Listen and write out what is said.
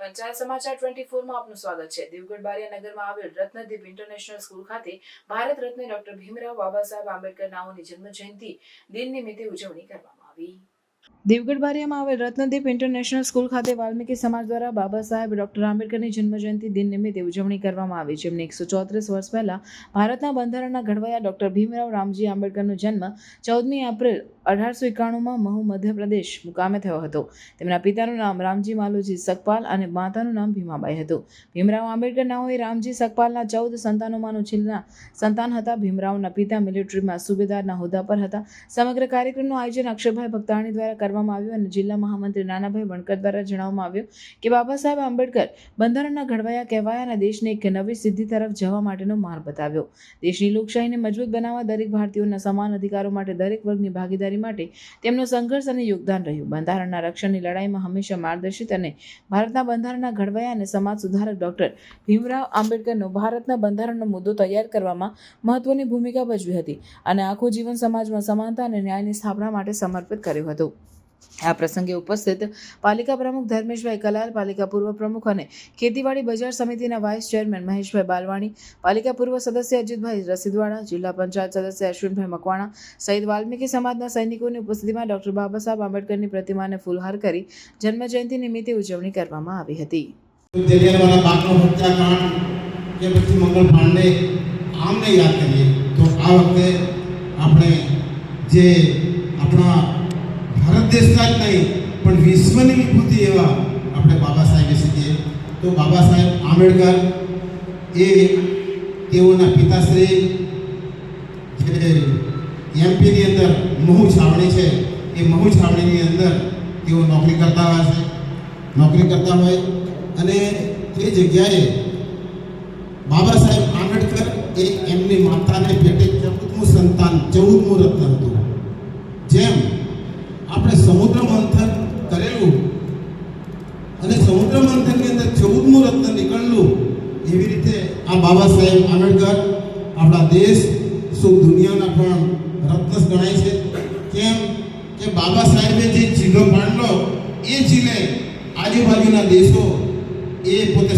પંચાયત સમાચાર ટ્વેન્ટી ફોરમાં આપનું સ્વાગત છે. દેવગઢ બારિયા આવેલ રત્નદીપ ઇન્ટરનેશનલ સ્કૂલ ખાતે ભારત રત્ન ડોક્ટર ભીમરાવ બાબા સાહેબ આંબેડકર નાઓની જન્મ જયંતિ દિન નિમિત્તે ઉજવણી કરવામાં આવી. દેવગઢ બારિયામાં આવેલ રત્નદીપ ઇન્ટરનેશનલ સ્કૂલ ખાતે વાલ્મીકી સમાજ દ્વારા બાબા સાહેબ ડોક્ટર આંબેડકરની જન્મજયંતિ દિન નિમિત્તે ઉજવણી કરવામાં આવી, જેમને એકસો ચોત્રીસ વર્ષ પહેલા ભારતના બંધારણના ઘડવૈયા ડોક્ટર ભીમરાવ રામજી આંબેડકરનો જન્મ ચૌદમી એપ્રિલ અઢારસો એકાણુંમાં મહુ મધ્યપ્રદેશ મુકામે થયો હતો. તેમના પિતાનું નામ રામજી માલુજી સકપાલ અને માતાનું નામ ભીમાબાઈ હતું. ભીમરાવ આંબેડકર નાઓએ રામજી સકપાલના ચૌદ સંતાનોમાંનું છેલ્લા સંતાન હતા. ભીમરાવના પિતા મિલિટરીમાં સુબેદારના હોદ્દા પર હતા. સમગ્ર કાર્યક્રમનું આયોજન અક્ષરભાઈ ભક્તાણી દ્વારા કરવામાં આવ્યું અને જિલ્લા મહામંત્રી નાનાભાઈ વણકર દ્વારા જણાવવામાં આવ્યું કે બાબા સાહેબ આંબેડકર બંધારણના ઘડવાયા કહેવાયા અને દેશને એક નવી સિદ્ધિ તરફ જવા માટેનો માર્ગ બતાવ્યો. દેશની લોકશાહીને મજબૂત બનાવવા દરેક ભારતીયોના સમાન અધિકારો માટે દરેક વર્ગની ભાગીદારી માટે તેમનો સંઘર્ષ અને યોગદાન રહ્યું. બંધારણના રક્ષણની લડાઈમાં હંમેશા માર્ગદર્શિત અને ભારતના બંધારણના ઘડવાયા અને સમાજ સુધારક ડૉક્ટર ભીમરાવ આંબેડકરનો ભારતના બંધારણનો મુદ્દો તૈયાર કરવામાં મહત્વની ભૂમિકા ભજવી હતી અને આખું જીવન સમાજમાં સમાનતા અને ન્યાયની સ્થાપના માટે સમર્પિત કર્યું હતું. આ પ્રસંગે ઉપસ્થિત પાલિકા પ્રમુખ ધર્મેશભાઈ કલાલ, પાલિકા પૂર્વ પ્રમુખ અને ખેતીવાડી બજાર સમિતિના વાઇસ ચેરમેન મહેશભાઈ બાલવાણી, પાલિકા પૂર્વ સદસ્ય અજીતભાઈ રસીદવાડા જિલ્લા પંચાયત સદસ્ય અશ્વિનભાઈ મકવાણા, સહિત વાલ્મીકી સમાજના સૈનિકોની ઉપસ્થિતિમાં ડોક્ટર બાબા સાહેબ આંબેડકરની પ્રતિમાને ફૂલહાર કરી જન્મજયંતિ નિમિત્તે ઉજવણી કરવામાં આવી હતી. આપણે જે આપણા ભારત દેશના જ નહીં, પણ વિશ્વની વિભૂતિ એવા આપણે બાબા સાહેબ શીખીએ. તો બાબા સાહેબ આંબેડકર એ તેઓના પિતાશ્રી, જે એમપીની અંદર મહુ છાવણી છે, એ મહુ છાવણીની અંદર તેઓ નોકરી કરતા હોય છે. નોકરી કરતા હોય અને તે જગ્યાએ બાબા સાહેબ આંબેડકર એ એમની માતાને પેટે ચૌદમું સંતાન, ચૌદમું રત્ન હતું. જેમ આપણે સમુદ્ર મંથન કરેલું અને સમુદ્ર મંથનની અંદર ચૌદમું રત્ન નીકળેલું, એવી રીતે આ બાબા સાહેબ આંબેડકર આપણા દેશ સુખ દુનિયાના પણ રત્ન ગણાય છે. કેમ કે બાબા સાહેબે જે જિલ્લો માંડલો એ જિલ્લે આજુબાજુના દેશો એ પોતે